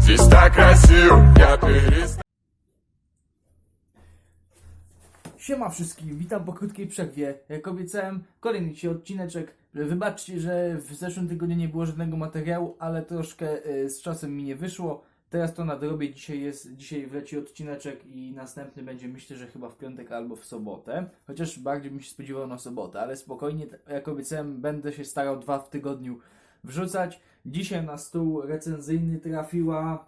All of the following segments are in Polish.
Здесь так красиво, я перестал Siema wszystkim, witam po krótkiej przerwie. Jak obiecałem, kolejny dzisiaj odcineczek. Wybaczcie, że w zeszłym tygodniu nie było żadnego materiału, ale troszkę y, z czasem mi nie wyszło. Teraz to nadrobię, dzisiaj jest, dzisiaj wleci odcineczek i następny będzie myślę, że chyba w piątek albo w sobotę. Chociaż bardziej bym się spodziewał na sobotę, ale spokojnie, jak obiecałem, będę się starał dwa w tygodniu wrzucać. Dzisiaj na stół recenzyjny trafiła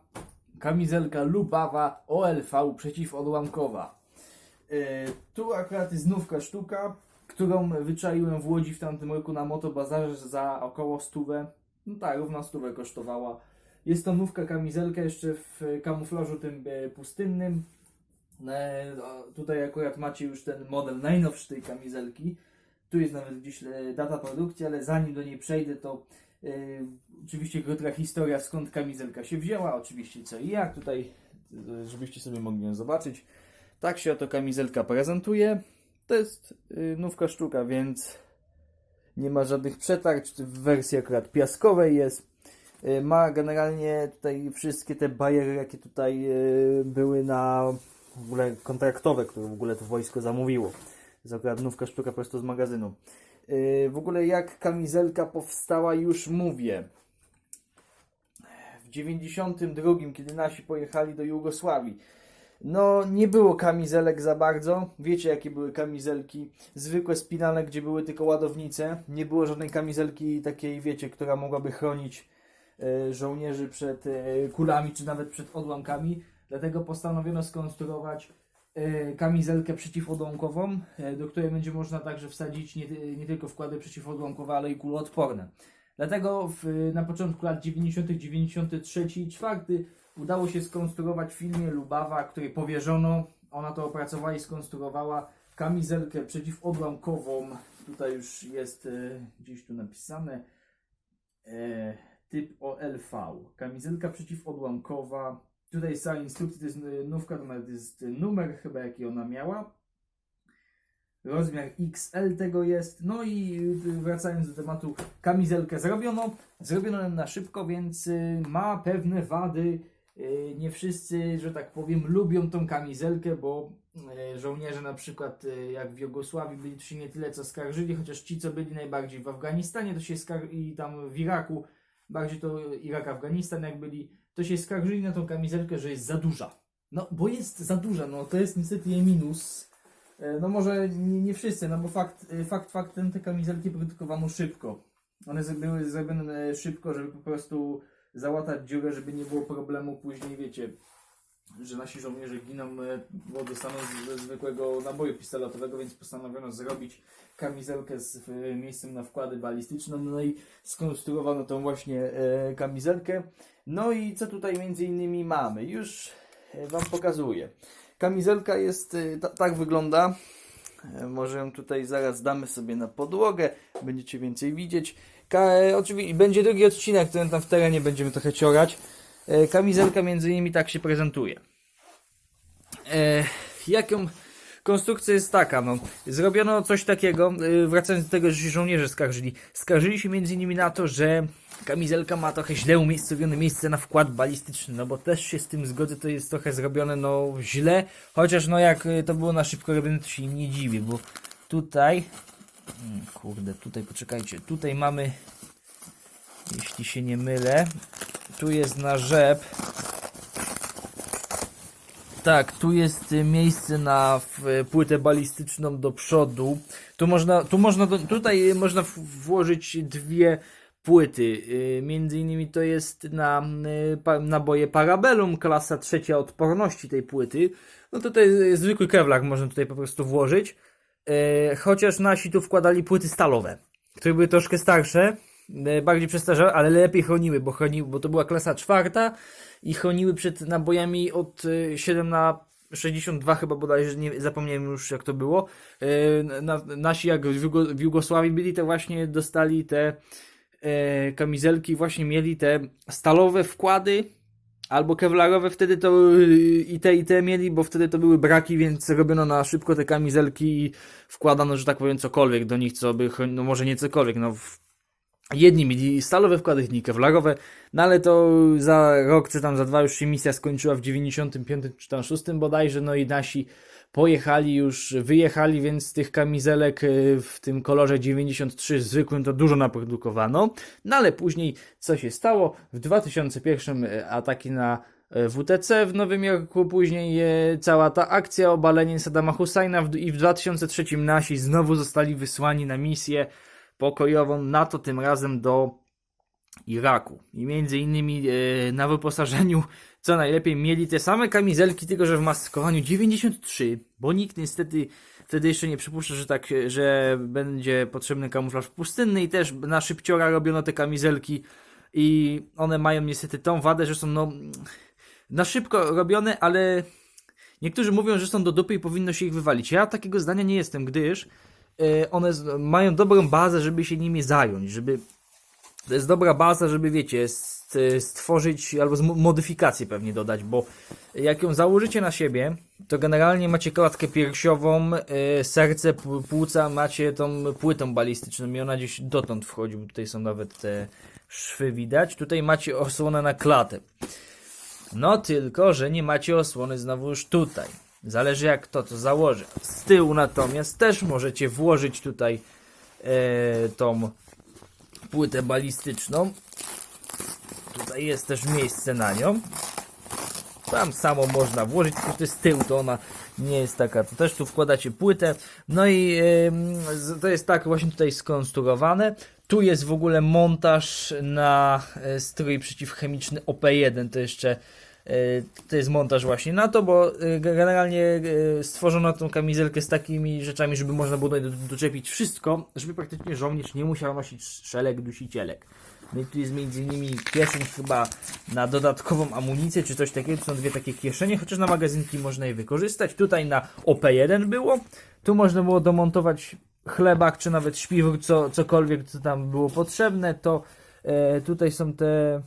kamizelka Lubawa OLV przeciwodłamkowa. E, Tu akurat jest znówka sztuka, którą wyczaiłem w Łodzi w tamtym roku na motobazarze za około stówę. No tak, równo stówę kosztowała. Jest to nówka kamizelka jeszcze w kamuflażu tym e, pustynnym. E, Tutaj akurat macie już ten model najnowszy tej kamizelki. Tu jest nawet gdzieś data produkcji, ale zanim do niej przejdę, to oczywiście krótka historia skąd kamizelka się wzięła, oczywiście co i jak. Tutaj, e, żebyście sobie mogli ją zobaczyć. Tak się oto kamizelka prezentuje. To jest y, nówka sztuka, więc nie ma żadnych przetarć. W wersji akurat piaskowej jest. Ma generalnie tutaj wszystkie te bariery, jakie tutaj były na w ogóle kontraktowe, które w ogóle to wojsko zamówiło. Jest akurat nówka sztuka prosto z magazynu. W ogóle jak kamizelka powstała już mówię. W 92, kiedy nasi pojechali do Jugosławii. No, nie było kamizelek za bardzo. Wiecie, jakie były kamizelki? Zwykłe spinane, gdzie były tylko ładownice. Nie było żadnej kamizelki takiej, wiecie, która mogłaby chronić e, żołnierzy przed e, kulami, czy nawet przed odłamkami. Dlatego postanowiono skonstruować kamizelkę przeciwodłamkową, e, do której będzie można także wsadzić nie, nie tylko wkłady przeciwodłamkowe, ale i kuloodporne. Dlatego w, na początku lat 90., 93 i 4 udało się skonstruować w firmie Lubawa, której powierzono. Ona to opracowała i skonstruowała kamizelkę przeciwodłamkową. Tutaj już jest e, gdzieś tu napisane e, typ OLV. Kamizelka przeciwodłamkowa. Tutaj jest cała instrukcja, to jest e, nówka, to nawet jest numer chyba jaki ona miała. Rozmiar XL tego jest. No i y, wracając do tematu, kamizelkę zrobiono. Zrobiono na szybko, więc ma pewne wady. Nie wszyscy, że tak powiem, lubią tą kamizelkę, bo żołnierze na przykład jak w Jugosławii byli, to się nie tyle co skarżyli, chociaż ci, co byli najbardziej w Afganistanie, to się skar- i tam w Iraku, bardziej to Irak, Afganistan jak byli, to się skarżyli na tą kamizelkę, że jest za duża. No, bo jest za duża, no to jest niestety jej minus. E, No może nie, nie wszyscy, no bo fakt, e, fakt faktem te kamizelki produkowano szybko. One były zrobione szybko, żeby po prostu załatać dziurę, żeby nie było problemu później, wiecie, że nasi żołnierze giną, e, bo dostaną ze zwykłego naboju pistoletowego, więc postanowiono zrobić kamizelkę z miejscem na wkłady balistyczne, no i skonstruowano tą właśnie e, kamizelkę. No i co tutaj między innymi mamy? Już e, Wam pokazuję. Kamizelka jest, ta, tak wygląda. Może ją tutaj zaraz damy sobie na podłogę, będziecie więcej widzieć. Ka, oczywiście będzie drugi odcinek, ten tam w terenie będziemy trochę ciorać. E, Kamizelka między innymi tak się prezentuje. E, jaką konstrukcja jest taka, no. Zrobiono coś takiego, y, wracając do tego, że się żołnierze skarżyli. Skarżyli się między innymi na to, że kamizelka ma trochę źle umiejscowione miejsce na wkład balistyczny, no bo też się z tym zgodzę, to jest trochę zrobione, no, źle, chociaż no jak to było na szybko robione, to się nie dziwię, bo tutaj, mm, kurde, tutaj poczekajcie, tutaj mamy, jeśli się nie mylę, tu jest na rzep, tak, tu jest y, miejsce na y, płytę balistyczną do przodu. Tu można, tu można tutaj y, można włożyć dwie płyty. Między innymi to jest na naboje Parabellum, klasa trzecia odporności tej płyty. No to to jest zwykły kevlar, można tutaj po prostu włożyć. Chociaż nasi tu wkładali płyty stalowe, które były troszkę starsze, bardziej przestarzałe, ale lepiej chroniły, bo chroniły, bo to była klasa czwarta i chroniły przed nabojami od y, 7 na 62 chyba bodajże, nie zapomniałem już jak to było. Y, Na, nasi jak w, Jugo, w Jugosławii byli, to właśnie dostali te e, kamizelki, właśnie mieli te stalowe wkłady albo kevlarowe, wtedy to i te i te mieli, bo wtedy to były braki, więc robiono na szybko te kamizelki i wkładano, że tak powiem, cokolwiek do nich, co by, no może nie cokolwiek, no Jedni mieli stalowe wkłady, inni kewlarowe, no ale to za rok czy tam za dwa już się misja skończyła w 95 czy tam 6 bodajże, no i nasi pojechali już, wyjechali, więc tych kamizelek y, w tym kolorze 93 zwykłym to dużo naprodukowano, no ale później co się stało? W 2001 y, ataki na y, WTC w Nowym Jorku, później cała ta akcja obalenie Saddama Husseina w- i w 2003 nasi znowu zostali wysłani na misję pokojową NATO, tym razem do Iraku. I między innymi e, na wyposażeniu, co najlepiej, mieli te same kamizelki, tylko że w maskowaniu 93, bo nikt niestety wtedy jeszcze nie przypuszcza, że tak, że będzie potrzebny kamuflaż pustynny i też na szybciora robiono te kamizelki i one mają niestety tą wadę, że są no na szybko robione, ale niektórzy mówią, że są do dupy i powinno się ich wywalić. Ja takiego zdania nie jestem, gdyż one z- mają dobrą bazę, żeby się nimi zająć, żeby to jest dobra baza, żeby wiecie, st- stworzyć albo modyfikację pewnie dodać, bo jak ją założycie na siebie, to generalnie macie klatkę piersiową, e, serce, płuca, macie tą płytą balistyczną i ona gdzieś dotąd wchodzi, bo tutaj są nawet te szwy widać. Tutaj macie osłonę na klatę. No tylko, że nie macie osłony znowu już tutaj. Zależy jak to to założy. Z tyłu natomiast też możecie włożyć tutaj e, tą płytę balistyczną. Tutaj jest też miejsce na nią. Tam samo można włożyć, tylko to jest tył, to ona nie jest taka. To też tu wkładacie płytę. No i z- to jest tak właśnie tutaj skonstruowane. Tu jest w ogóle montaż na e, strój przeciwchemiczny OP1. To jeszcze e, to jest montaż właśnie na to, bo e, generalnie e, stworzono tą kamizelkę z takimi rzeczami, żeby można było do- doczepić wszystko, żeby praktycznie żołnierz nie musiał nosić szelek, dusicielek. No i tu jest między innymi kieszeń chyba na dodatkową amunicję, czy coś takiego. To są dwie takie kieszenie, chociaż na magazynki można je wykorzystać. Tutaj na OP1 było. Tu można było domontować chlebak, czy nawet śpiwór, co, cokolwiek, co tam było potrzebne. To e, tutaj są te...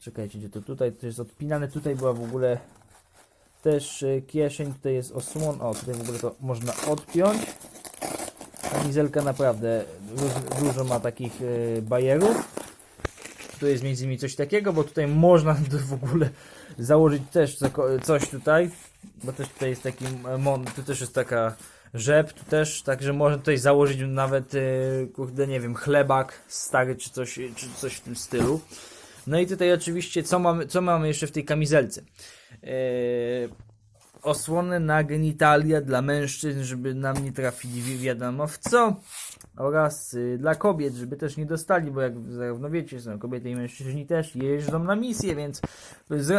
Czekajcie, gdzie to tutaj to jest odpinane. Tutaj była w ogóle też e, kieszeń. Tutaj jest osłon. O, tutaj w ogóle to można odpiąć. Kamizelka naprawdę du- dużo ma takich e, bajerów. Tu jest między innymi coś takiego, bo tutaj można w ogóle założyć też coś tutaj, bo też tutaj jest taki tu też jest taka rzep, tu też, także można tutaj założyć nawet, e, kurde, nie wiem, chlebak stary, czy coś, czy coś w tym stylu. No i tutaj oczywiście, co mamy, co mamy jeszcze w tej kamizelce? E, osłony na genitalia dla mężczyzn, żeby nam nie trafili wi- wiadomo w co. Oraz y, dla kobiet, żeby też nie dostali, bo jak zarówno wiecie, są kobiety i mężczyźni też jeżdżą na misję, więc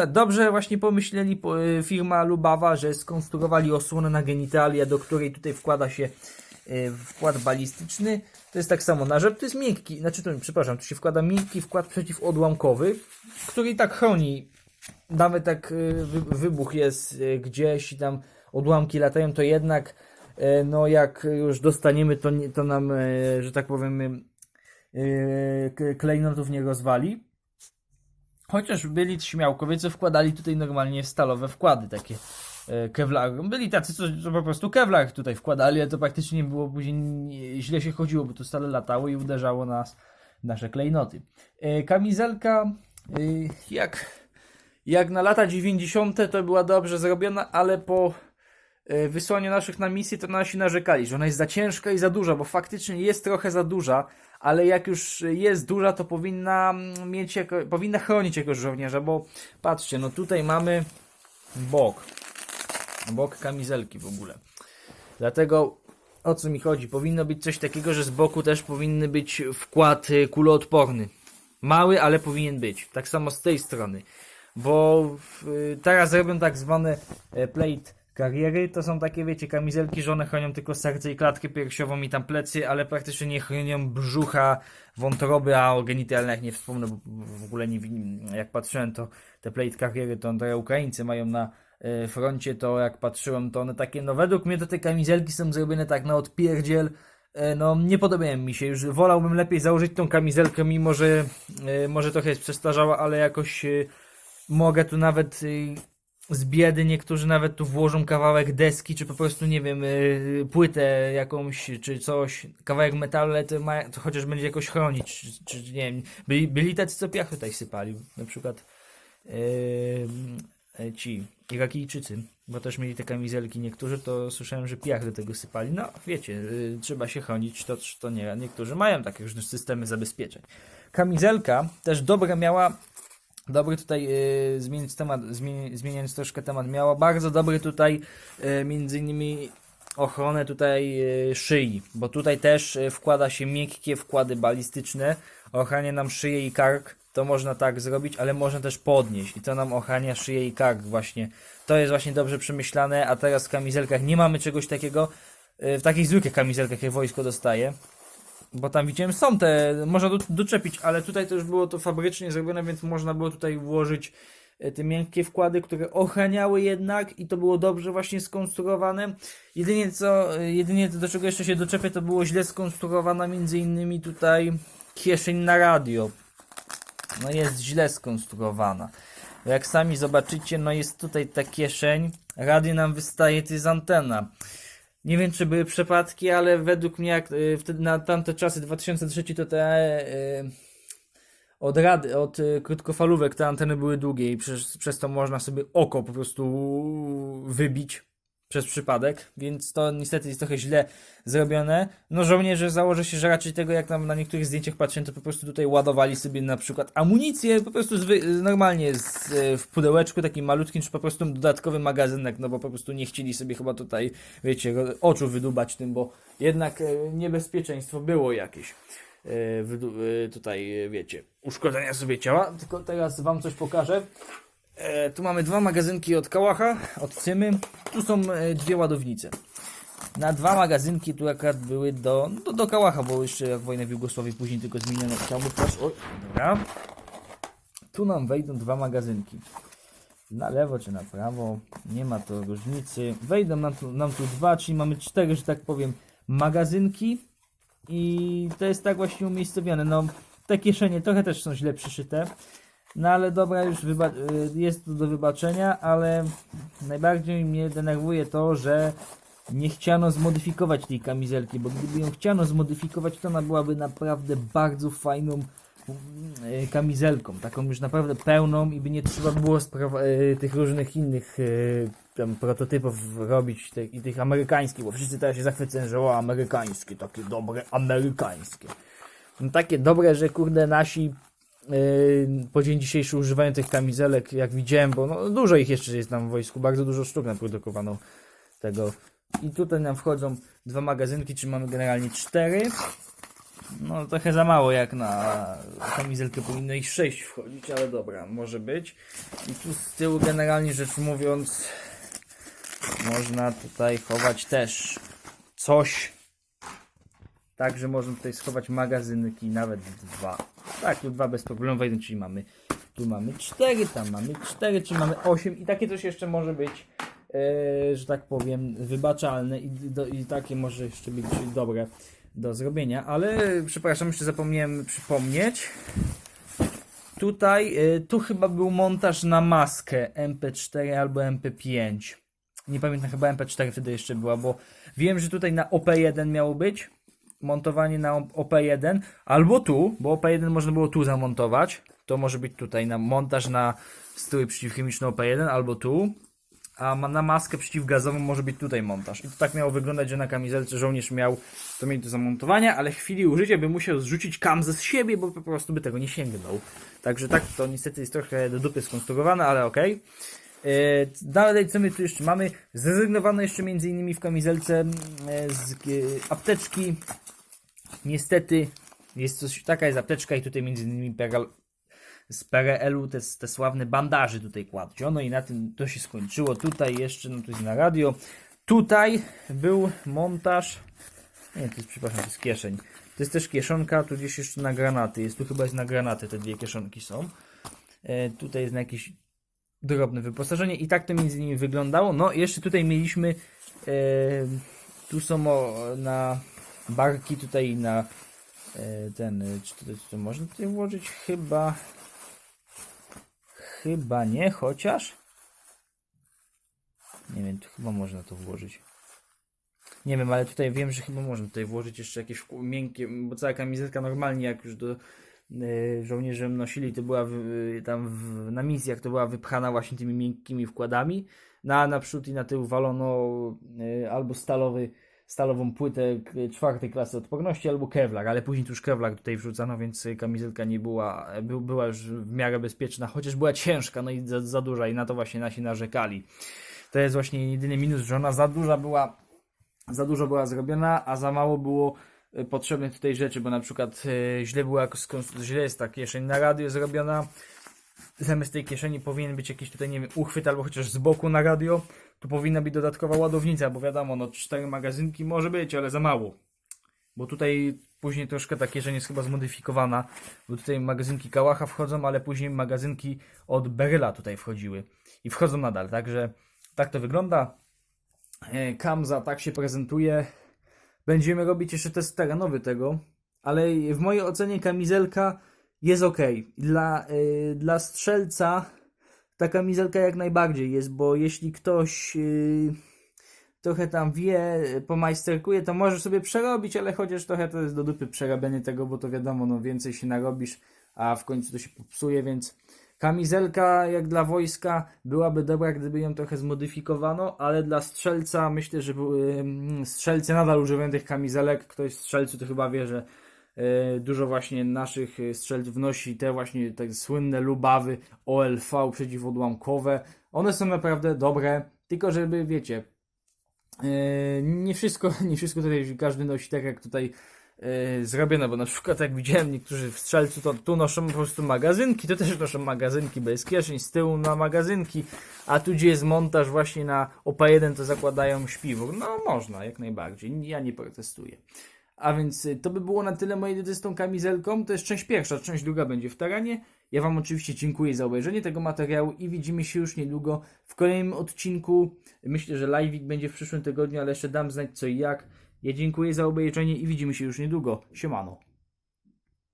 dobrze właśnie pomyśleli po- y, firma Lubawa, że skonstruowali osłonę na genitalia, do której tutaj wkłada się wkład balistyczny. To jest tak samo na rzep, to jest miękki, znaczy to, przepraszam, tu się wkłada miękki wkład przeciwodłamkowy, który i tak chroni nawet jak y, wy- wybuch jest y, gdzieś i tam odłamki latają, to jednak y, no jak już dostaniemy, to, to nam, y, że tak powiem, y, klejnotów nie rozwali. Chociaż byli śmiałkowie, co wkładali tutaj normalnie stalowe wkłady, takie e, kevlar. Byli tacy, co, co po prostu kevlar tutaj wkładali, ale to praktycznie nie było później nie- źle się chodziło, bo to stale latało i uderzało nas nasze klejnoty. E, Kamizelka, e, jak, jak na lata 90. to była dobrze zrobiona, ale po wysłaniu naszych na misję to nasi narzekali, że ona jest za ciężka i za duża, bo faktycznie jest trochę za duża, ale jak już jest duża, to powinna mieć jako, powinna chronić jakoś żołnierza, bo patrzcie, no tutaj mamy bok, bok kamizelki w ogóle. Dlatego o co mi chodzi? Powinno być coś takiego, że z boku też powinny być wkład y, kuloodporny. Mały, ale powinien być. Tak samo z tej strony. Bo y, teraz robią tak zwane e, plate kariery. To są takie, wiecie, kamizelki, że one chronią tylko serce i klatkę piersiową i tam plecy, ale praktycznie nie chronią brzucha, wątroby, a o genitalnych nie wspomnę, bo w ogóle nie jak patrzyłem, to te plate kariery to te Ukraińcy mają na froncie, to jak patrzyłem, to one takie, no według mnie to te kamizelki są zrobione tak na odpierdziel, E, no nie podobają mi się, już wolałbym lepiej założyć tą kamizelkę, mimo że e, może trochę jest przestarzała, ale jakoś mogę tu nawet y, z biedy niektórzy nawet tu włożą kawałek deski, czy po prostu, nie wiem, y, płytę jakąś, czy coś, kawałek metalu, to, ma, to chociaż będzie jakoś chronić, czy, czy nie wiem, byli, byli tacy, co piach tutaj sypali, na przykład yy, ci Irakijczycy, bo też mieli te kamizelki niektórzy, to słyszałem, że piach do tego sypali, no wiecie, y, trzeba się chronić, to, to nie, niektórzy mają takie różne systemy zabezpieczeń. Kamizelka też dobre miała Dobry tutaj, yy, zmienić temat, zmieni, zmieniając troszkę temat, miała bardzo dobry tutaj, yy, między innymi ochronę tutaj yy, szyi, bo tutaj też yy, wkłada się miękkie wkłady balistyczne, ochrania nam szyję i kark, to można tak zrobić, ale można też podnieść i to nam ochrania szyję i kark właśnie. To jest właśnie dobrze przemyślane, a teraz w kamizelkach nie mamy czegoś takiego, yy, w takich zwykłych kamizelkach jak wojsko dostaje, bo tam widziałem, są te, można do, doczepić, ale tutaj to już było to fabrycznie zrobione, więc można było tutaj włożyć te miękkie wkłady, które ochraniały jednak i to było dobrze właśnie skonstruowane. Jedynie co, e, jedynie do czego jeszcze się doczepię, to było źle skonstruowana między innymi tutaj kieszeń na radio. No jest źle skonstruowana. Jak sami zobaczycie, no jest tutaj ta kieszeń, radio nam wystaje, to jest antena. Nie wiem, czy były przypadki, ale według mnie, jak y, wtedy na tamte czasy, 2003, to te od rady, od y, krótkofalówek te anteny były długie i przez, przez to można sobie oko po prostu wybić przez przypadek, więc to niestety jest trochę źle zrobione. No żołnierze założę się, że raczej tego jak tam na niektórych zdjęciach patrzę, to po prostu tutaj ładowali sobie na przykład amunicję po prostu normalnie z, e, w pudełeczku takim malutkim, czy po prostu dodatkowy magazynek, no bo po prostu nie chcieli sobie chyba tutaj, wiecie, oczu wydubać tym, bo jednak e, niebezpieczeństwo było jakieś. E, e, tutaj, e, wiecie, uszkodzenia sobie ciała, tylko teraz wam coś pokażę. Tu mamy dwa magazynki od Kałacha, od Cymy. Tu są dwie ładownice. Na dwa magazynki tu akurat były do, do, do Kałacha, bo jeszcze jak wojna w Jugosławii później tylko zmieniono. Chciałbym też. Oj, dobra. Tu nam wejdą dwa magazynki. Na lewo czy na prawo, nie ma to różnicy. Wejdą nam tu, nam tu dwa, czyli mamy cztery, że tak powiem, magazynki. I to jest tak właśnie umiejscowione. No, te kieszenie trochę też są źle przyszyte. No ale dobra, już y, jest to do wybaczenia, ale najbardziej mnie denerwuje to, że nie chciano zmodyfikować tej kamizelki, bo gdyby ją chciano zmodyfikować, to ona byłaby naprawdę bardzo fajną kamizelką, taką już naprawdę pełną i by nie trzeba było y, tych różnych innych y, tam prototypów robić i tych amerykańskich, bo wszyscy teraz się zachwycają, że o amerykańskie, takie dobre amerykańskie. No, takie dobre, że kurde nasi Yy, po dzień dzisiejszy używają tych kamizelek, jak widziałem, bo no, dużo ich jeszcze jest tam w wojsku, bardzo dużo sztuk naprodukowano tego. I tutaj nam wchodzą dwa magazynki, czy mamy generalnie cztery. No trochę za mało jak na kamizelkę powinno ich sześć wchodzić, ale dobra, może być. I tu z tyłu generalnie rzecz mówiąc można tutaj chować też coś. Także można tutaj schować magazynki, nawet dwa. Tak, tu dwa bez problemu wejdą, czyli mamy tu mamy cztery, tam mamy cztery, czy mamy osiem i takie coś jeszcze może być, e, że tak powiem, wybaczalne i, do, i takie może jeszcze być dobre do zrobienia, ale przepraszam, jeszcze zapomniałem przypomnieć. Tutaj, e, tu chyba był montaż na maskę MP4 albo MP5. Nie pamiętam, chyba MP4 wtedy jeszcze była, bo wiem, że tutaj na OP1 miało być montowanie na OP1 albo tu, bo OP1 można było tu zamontować. To może być tutaj na montaż na strój przeciwchemiczny OP1 albo tu. A na maskę przeciwgazową może być tutaj montaż. I to tak miało wyglądać, że na kamizelce żołnierz miał to mieć do zamontowania, ale w chwili użycia by musiał zrzucić kamzę z siebie, bo po prostu by tego nie sięgnął. Także tak to niestety jest trochę do dupy skonstruowane, ale okej. E, Dalej, co my tu jeszcze mamy? Zrezygnowano jeszcze między innymi w kamizelce e, z apteczki. Niestety jest coś, taka jest apteczka i tutaj między innymi z PRL-u te, te sławne bandaże tutaj kładźno i na tym to się skończyło. Tutaj jeszcze, no to jest na radio. Tutaj był montaż. Nie, to jest, przepraszam, to jest kieszeń. To jest też kieszonka, tu gdzieś jeszcze na granaty. Jest tu chyba jest na granaty, te dwie kieszonki są. E, tutaj jest na jakieś drobne wyposażenie i tak to między innymi wyglądało. No jeszcze tutaj mieliśmy e, tu są o, na barki tutaj na e, ten, e, czy to, czy to można tutaj włożyć? Chyba chyba nie, chociaż Nie wiem, chyba można to włożyć. Nie wiem, ale tutaj wiem, że chyba można tutaj włożyć jeszcze jakieś miękkie, bo cała kamizelka normalnie jak już do e, żołnierze nosili, to była w, tam w, na misjach to była wypchana właśnie tymi miękkimi wkładami. Na naprzód i na tył walono e, albo stalowy, stalową płytę czwartej klasy odporności, albo kevlar, ale później już kevlar tutaj wrzucano, więc e, kamizelka nie była, e, był, była już w miarę bezpieczna, chociaż była ciężka, no i za, za duża i na to właśnie nasi narzekali. To jest właśnie jedyny minus, że ona za duża była za dużo była zrobiona, a za mało było e, potrzebnych tutaj rzeczy, bo na przykład e, źle była, źle jest ta kieszeń na radio zrobiona. Zamiast tej kieszeni powinien być jakiś tutaj, nie wiem, uchwyt albo chociaż z boku na radio. Tu powinna być dodatkowa ładownica, bo wiadomo, no cztery magazynki może być, ale za mało. Bo tutaj później troszkę ta kieszeń jest chyba zmodyfikowana, bo tutaj magazynki Kałacha wchodzą, ale później magazynki od Beryla tutaj wchodziły i wchodzą nadal, także tak to wygląda. E, Kamza tak się prezentuje. Będziemy robić jeszcze test terenowy tego, ale w mojej ocenie kamizelka jest ok. Dla, y, dla strzelca ta kamizelka jak najbardziej jest, bo jeśli ktoś y, trochę tam wie, pomajsterkuje, to może sobie przerobić, ale chociaż trochę to jest do dupy przerabianie tego, bo to wiadomo, no więcej się narobisz, a w końcu to się popsuje, więc kamizelka jak dla wojska byłaby dobra, gdyby ją trochę zmodyfikowano, ale dla strzelca myślę, że strzelcy nadal używają tych kamizelek. Ktoś z strzelców to chyba wie, że dużo właśnie naszych y, strzelców nosi te właśnie te słynne lubawy OLV przeciwodłamkowe. One są naprawdę dobre, tylko żeby wiecie, y, nie wszystko, nie wszystko tutaj każdy nosi tak jak tutaj zrobione, bo na przykład jak widziałem niektórzy w strzelcu, to tu noszą po prostu magazynki, to też noszą magazynki bez kieszeń, z tyłu na magazynki, a tu gdzie jest montaż właśnie na OP1 to zakładają śpiwór. No można, jak najbardziej, ja nie protestuję. A więc y, to by było na tyle mojej drodzy z tą kamizelką. To jest część pierwsza, część druga będzie w terenie. Ja Wam oczywiście dziękuję za obejrzenie tego materiału i widzimy się już niedługo w kolejnym odcinku. Myślę, że live'ik będzie w przyszłym tygodniu, ale jeszcze dam znać co i jak. Ja dziękuję za obejrzenie i widzimy się już niedługo. Siemano.